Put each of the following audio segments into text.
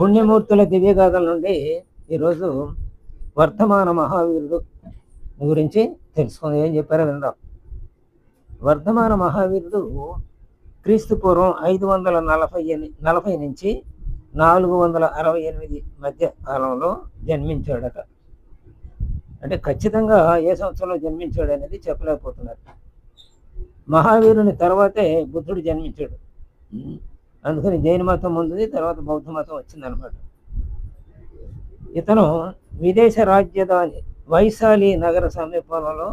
పుణ్యమూర్తుల దివ్యగాథల నుండి ఈరోజు వర్ధమాన మహావీరుడు గురించి తెలుసుకుంది. ఏం చెప్పారో విందాం. వర్ధమాన మహావీరుడు క్రీస్తు పూర్వం ఐదు వందల నలభై నలభై నుంచి నాలుగు వందల అరవై ఎనిమిది మధ్య కాలంలో జన్మించాడట. అంటే ఖచ్చితంగా ఏ సంవత్సరంలో జన్మించాడు అనేది చెప్పలేకపోతున్నారు. మహావీరుని తర్వాతే బుద్ధుడు జన్మించాడు. అందుకని జైన మతం ఉంది తర్వాత బౌద్ధ మతం వచ్చిందనమాట. ఇతను విదేశ రాజ్యధాని వైశాలి నగర సమీపంలో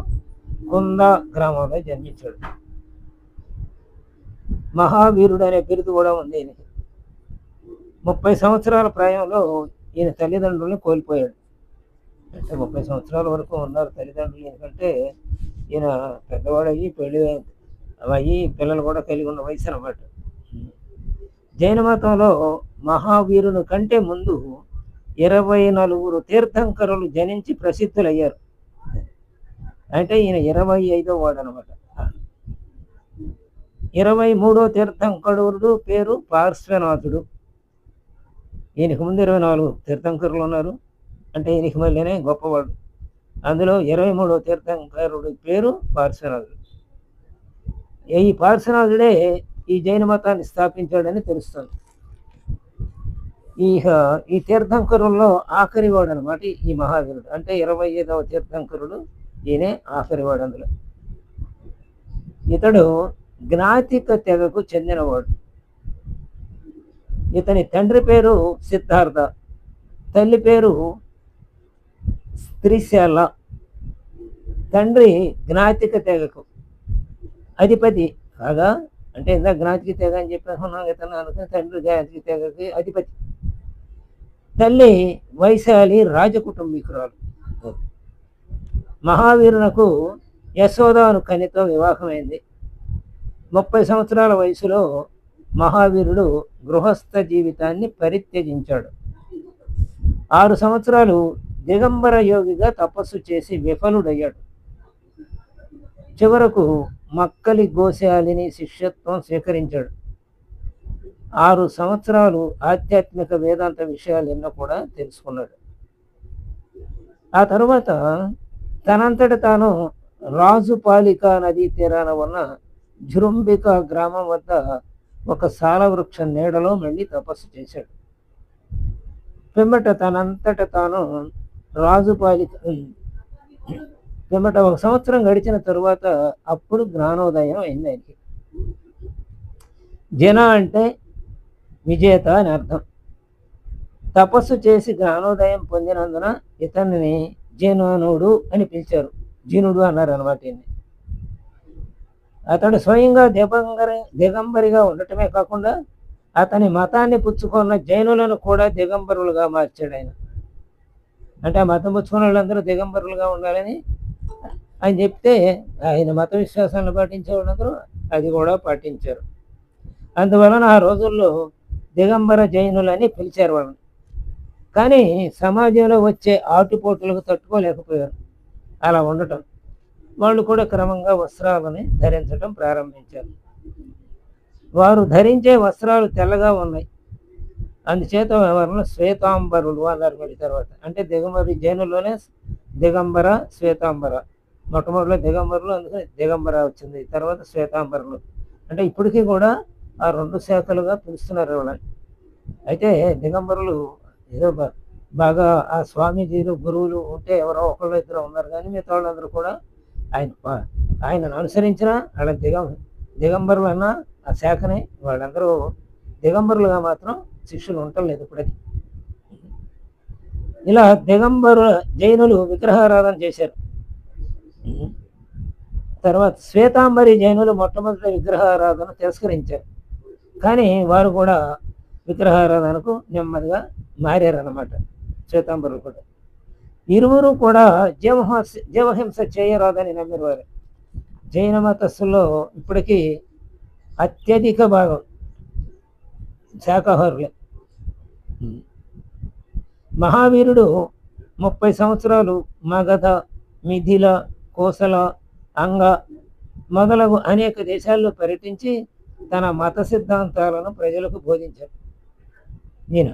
కుంద గ్రామంలో జన్మించాడు. మహావీరుడు అనే బిరుదు కూడా ఉంది ఈయనకి. ముప్పై సంవత్సరాల ప్రాయంలో ఈయన తల్లిదండ్రుల్ని కోల్పోయాడు. అంటే ముప్పై సంవత్సరాల వరకు ఉన్నారు తల్లిదండ్రులు ఎందుకంటే ఈయన పెద్దవాడు అయ్యి పెళ్ళి అయ్యి పిల్లలు కూడా కలిగి ఉన్న వయసు అనమాట జైన మతంలో మహావీరుని కంటే ముందు ఇరవై నలుగురు తీర్థంకరులు జనించి ప్రసిద్ధులయ్యారు. అంటే ఈయన ఇరవై ఐదో వాడు అనమాట ఇరవై మూడో తీర్థంకరుడు పేరు పార్శ్వనాథుడు. ఈయనకి ముందు ఇరవై నాలుగు తీర్థంకరులు ఉన్నారు. అంటే ఈయనకి మళ్ళీనే గొప్పవాడు. అందులో ఇరవై మూడో తీర్థంకరుడి పేరు పార్శ్వనాథుడు. ఈ పార్శ్వనాథుడే ఈ జైన మతాన్ని స్థాపించాడని తెలుస్తుంది. ఈ ఈ తీర్థంకరుల్లో ఆఖరివాడు అనమాట ఈ మహావీరుడు. అంటే ఇరవై ఐదవ తీర్థంకరుడు ఈయనే ఆఖరివాడు అందులో. ఇతడు జ్ఞాతిక తెగకు చెందినవాడు. ఇతని తండ్రి పేరు సిద్ధార్థ తల్లి పేరు స్త్రీశాల తండ్రి జ్ఞాతిక తెగకు అధిపతి కాగా అంటే ఇందాక జ్ఞాతిక తెగ అని చెప్పేసుకున్నాం ఇతను అనుకుని తండ్రి జ్ఞాతిక తెగకి అధిపతి. తల్లి వైశాలి రాజకుటుంబీకురాలు. మహావీరునకు యశోదాను కనితో వివాహమైంది. ముప్పై సంవత్సరాల వయసులో మహావీరుడు గృహస్థ జీవితాన్ని పరిత్యజించాడు. ఆరు సంవత్సరాలు దిగంబర యోగిగా తపస్సు చేసి విఫలుడయ్యాడు. చివరకు మక్కలి గోశాలిని శిష్యత్వం స్వీకరించాడు. ఆరు సంవత్సరాలు ఆధ్యాత్మిక వేదాంత విషయాలు ఎన్నో కూడా తెలుసుకున్నాడు. ఆ తరువాత తనంతట తాను రాజుపాలిక నదీ తీరాన ఉన్న జృంబిక గ్రామం వద్ద ఒక సాల వృక్ష నీడలో మళ్ళీ తపస్సు చేశాడు. పిమ్మట తనంతట తాను రాజుపాలిక పిమ్మట ఒక సంవత్సరం గడిచిన తరువాత అప్పుడు జ్ఞానోదయం అయింది ఆయనకి. జన అంటే విజేత అని అర్థం. తపస్సు చేసి జ్ఞానోదయం పొందినందున ఇతనిని జనుడు అని పిలిచారు. జీనుడు అన్నారు అనమాట ఈయన్ని. అతడు స్వయంగా దిగంబరి దిగంబరిగా ఉండటమే కాకుండా అతని మతాన్ని పుచ్చుకున్న జైనులను కూడా దిగంబరులుగా మార్చాడు ఆయన. అంటే ఆ మతం పుచ్చుకున్న వాళ్ళందరూ దిగంబరులుగా ఉండాలని అని చెప్తే ఆయన మత విశ్వాసాలను పాటించే వాళ్ళందరూ అది కూడా పాటించారు. అందువలన ఆ రోజుల్లో దిగంబర జైనులని పిలిచారు వాళ్ళని. కానీ సమాజంలో వచ్చే ఆటుపోటులకు తట్టుకోలేకపోయారు. అలా ఉండటం. వాళ్ళు కూడా క్రమంగా వస్త్రాలని ధరించడం ప్రారంభించారు. వారు ధరించే వస్త్రాలు తెల్లగా ఉన్నాయి. అందుచేత వారిని శ్వేతాంబరులు అన్నారు మళ్ళీ తర్వాత. అంటే దిగంబరి జైనుల్లోనే దిగంబర శ్వేతాంబర. మొట్టమొదటిలో దిగంబరులు అందుకని దిగంబర వచ్చింది. తర్వాత శ్వేతాంబరులు. అంటే ఇప్పటికీ కూడా ఆ రెండు శాఖలుగా పిలుస్తున్నారు వాళ్ళని. అయితే దిగంబరులు ఏదో బాగా ఆ స్వామీజీలు గురువులు ఉంటే ఎవరో ఒకళ్ళు ఇద్దరు ఉన్నారు కానీ మిగతా వాళ్ళందరూ కూడా ఆయన ఆయనను అనుసరించిన వాళ్ళ దిగం దిగంబరులు అన్న ఆ శాఖని వాళ్ళందరూ దిగంబరులుగా మాత్రం శిష్యులు ఉండలేదు ఇప్పుడది ఇలా దిగంబరు జైనులు విగ్రహారాధన చేశారు. తర్వాత శ్వేతాంబరి జైనులు మొట్టమొదటి విగ్రహారాధన తిరస్కరించారు. కానీ వారు కూడా విగ్రహారాధనకు నెమ్మదిగా మారారన్నమాట. శ్వేతాంబరులు కూడా. ఇరువురు కూడా జీవహింస జీవహింస చేయరాదని నమ్మిన వారు జైన మతస్సులో ఇప్పటికీ అత్యధిక భాగం శాకాహారులే మహావీరుడు ముప్పై సంవత్సరాలు మగధ మిథిల కోసల అంగ మొదలగు అనేక దేశాల్లో పర్యటించి తన మత సిద్ధాంతాలను ప్రజలకు బోధించారు ఈయన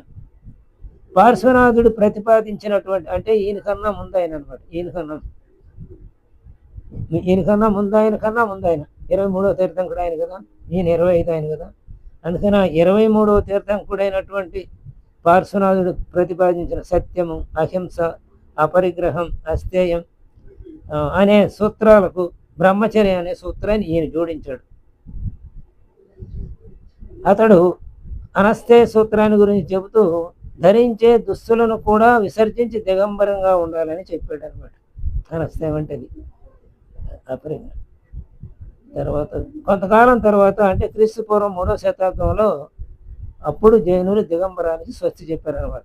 పార్శ్వనాథుడు ప్రతిపాదించినటువంటి అంటే ఈయన కన్నా ముందు ఆయన అనమాట ఈయన కన్నా ఈయన కన్నా ముందు ఆయన కన్నా ముందు ఆయన. ఇరవై మూడవ తీర్థంకుడు ఆయన కదా ఈయన ఇరవై ఐదు ఆయన కదా. అందుకని ఆ ఇరవై మూడవ తీర్థంకుడైనటువంటి పార్శ్వనాథుడు ప్రతిపాదించిన సత్యము అహింస అపరిగ్రహం అస్థేయం అనే సూత్రాలకు బ్రహ్మచర్య అనే సూత్రాన్ని ఈయన జోడించాడు. అతడు అనస్తే సూత్రాన్ని గురించి చెబుతూ ధరించే దుస్తులను కూడా విసర్జించి దిగంబరంగా ఉండాలని చెప్పాడు అనమాట అనస్తే వంటిది. అది తర్వాత కొంతకాలం తర్వాత అంటే క్రీస్తు పూర్వం మూడో శతాబ్దంలో అప్పుడు జైనులు దిగంబరానికి స్వస్తి చెప్పారనమాట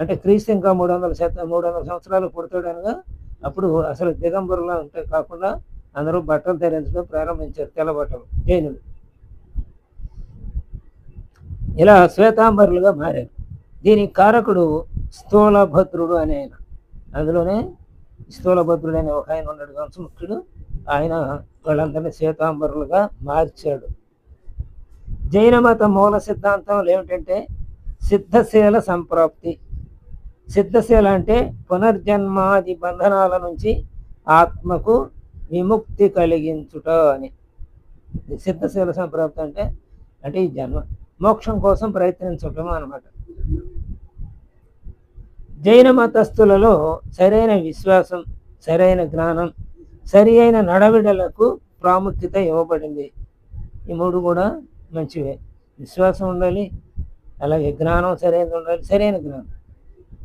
అంటే క్రీస్తు ఇంకా మూడు వందల శాతం మూడు వందల సంవత్సరాలు పుడతాడు అనగా అప్పుడు అసలు దిగంబరులా ఉంటే కాకుండా అందరూ బట్టలు ధరించడం ప్రారంభించారు తెల్ల బట్టలు జైనులు. ఇలా శ్వేతాంబరులుగా మారారు. దీనికి కారకుడు స్థూలభద్రుడు అనే ఆయన. అందులోనే స్థూలభద్రుడు అనే ఒక ఆయన ఉన్నాడు వంశముఖ్యుడు. ఆయన వాళ్ళందరినీ శ్వేతాంబరులుగా మార్చాడు. జైన మత మూల సిద్ధాంతం ఏమిటంటే సిద్ధశీల సంప్రాప్తి. సిద్ధశీల అంటే పునర్జన్మాది బంధనాల నుంచి ఆత్మకు విముక్తి కలిగించుట అని. సిద్ధశీల సంప్రాప్తి అంటే అంటే ఈ జన్మ మోక్షం కోసం ప్రయత్నించటం అన్నమాట. జైన మతస్థులలో సరైన విశ్వాసం సరైన జ్ఞానం సరి అయిన నడవిడలకు ప్రాముఖ్యత ఇవ్వబడింది. ఈ మూడు కూడా మంచివే. విశ్వాసం ఉండాలి అలాగే జ్ఞానం సరైనది ఉండాలి సరైన జ్ఞానం.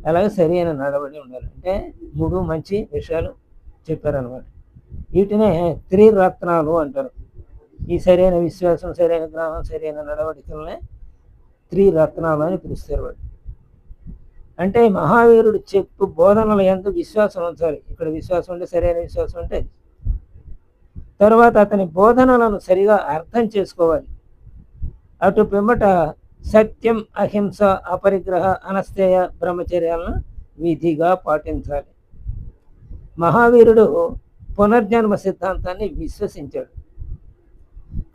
అలాగే సరైన నడవడి ఉండాలి. అంటే మూడు మంచి విషయాలు చెప్పారనమాట వీటినే త్రిరత్నాలు అంటారు. ఈ సరైన విశ్వాసం సరైన జ్ఞానం సరైన నడవడికలనే త్రిరత్నాలు అని పిలుస్తారు వాడు అంటే మహావీరుడు చెప్పు బోధనలు ఎంత విశ్వాసం ఉంచాలి. ఇక్కడ విశ్వాసం ఉంటే సరైన విశ్వాసం ఉంటే. తర్వాత అతని బోధనలను సరిగా అర్థం చేసుకోవాలి. అటు పిమ్మట సత్యం అహింస అపరిగ్రహ అనస్థేయ బ్రహ్మచర్యాలను విధిగా పాటించాలి. మహావీరుడు పునర్జన్మ సిద్ధాంతాన్ని విశ్వసించాడు.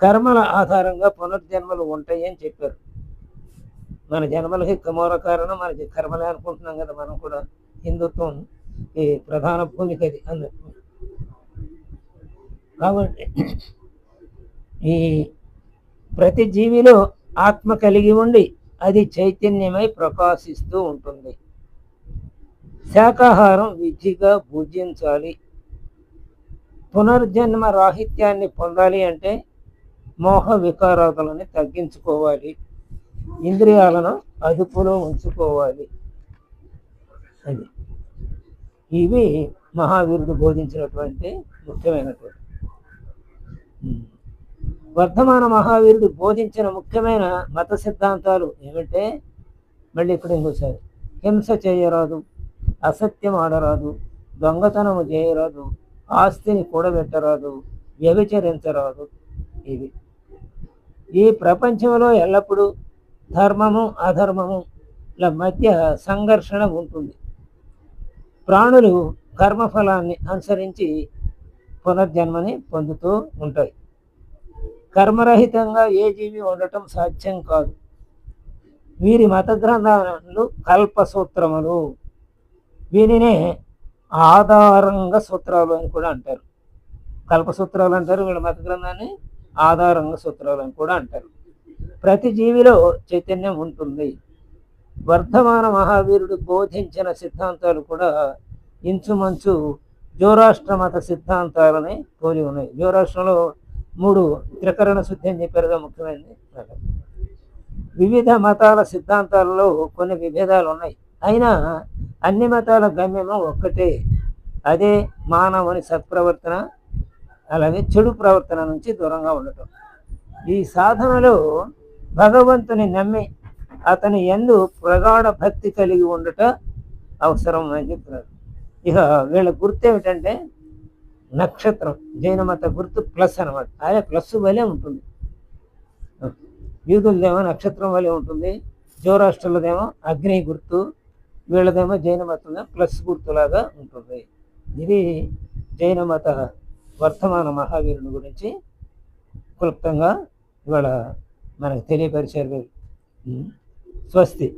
కర్మల ఆధారంగా పునర్జన్మలు ఉంటాయి అని చెప్పారు. మన జన్మలకి మూల కారణం మనకి కర్మలే అనుకుంటున్నాం కదా మనం కూడా. హిందుత్వం ఈ ప్రధాన భూమిక అది కాబట్టి ఈ ప్రతి జీవిలో ఆత్మ కలిగి ఉండి అది చైతన్యమై ప్రకాశిస్తూ ఉంటుంది. శాకాహారం విధిగా పూజించాలి. పునర్జన్మ రాహిత్యాన్ని పొందాలి అంటే మోహ వికారాదులని తగ్గించుకోవాలి. ఇంద్రియాలను అదుపులో ఉంచుకోవాలి. అది. ఇవి మహావీరుడు బోధించినటువంటి ముఖ్యమైనటువంటి. వర్ధమాన మహావీరుడు బోధించిన ముఖ్యమైన మత సిద్ధాంతాలు ఏమంటే? మళ్ళీ ఇక్కడ ఇంకోసారి హింస చేయరాదు అసత్యం ఆడరాదు దొంగతనము చేయరాదు ఆస్తిని కూడబెట్టరాదు వ్యభిచరించరాదు. ఇవి. ఈ ప్రపంచంలో ఎల్లప్పుడూ ధర్మము అధర్మము ల మధ్య సంఘర్షణ ఉంటుంది. ప్రాణులు కర్మఫలాన్ని అనుసరించి పునర్జన్మని పొందుతూ ఉంటాయి. కర్మరహితంగా ఏ జీవి ఉండటం సాధ్యం కాదు. వీరి మత గ్రంథాలు కల్ప సూత్రములు వీనినే ఆధారంగ సూత్రాలు అని కూడా అంటారు. కల్ప సూత్రాలు అంటారు వీళ్ళ మత గ్రంథాన్ని ఆధారంగ సూత్రాలు అని కూడా అంటారు. ప్రతి జీవిలో చైతన్యం ఉంటుంది. వర్ధమాన మహావీరుడు బోధించిన సిద్ధాంతాలు కూడా ఇంచుమంచు జోరాష్ట్ర మత సిద్ధాంతాలని పోలి ఉన్నాయి. జోరాష్ట్రంలో మూడు త్రికరణ శుద్ధి అని చెప్పారుగా ముఖ్యమైనది. వివిధ మతాల సిద్ధాంతాలలో కొన్ని విభేదాలు ఉన్నాయి. అయినా అన్ని మతాల గమ్యము ఒక్కటే. అదే మానవుని సత్ప్రవర్తన అలాగే చెడు ప్రవర్తన నుంచి దూరంగా ఉండటం. ఈ సాధనలో భగవంతుని నమ్మి అతని ఎందు ప్రగాఢ భక్తి కలిగి ఉండట అవసరం అని చెప్తున్నారు. ఇక వీళ్ళ గుర్తు ఏమిటంటే నక్షత్రం జైన మత గుర్తు ప్లస్ అనమాట అదే ప్లస్ వలె ఉంటుంది. యూదులదేమో నక్షత్రం వలె ఉంటుంది. జోరాష్ట్రులదేమో అగ్ని గుర్తు వీళ్ళదేమో జైన మతంలో ప్లస్ గుర్తులాగా ఉంటుంది. ఇది జైన మత వర్తమాన మహావీరుని గురించి క్లుప్తంగా ఇవాళ మనకు తెలియపరిచారు స్వస్తి.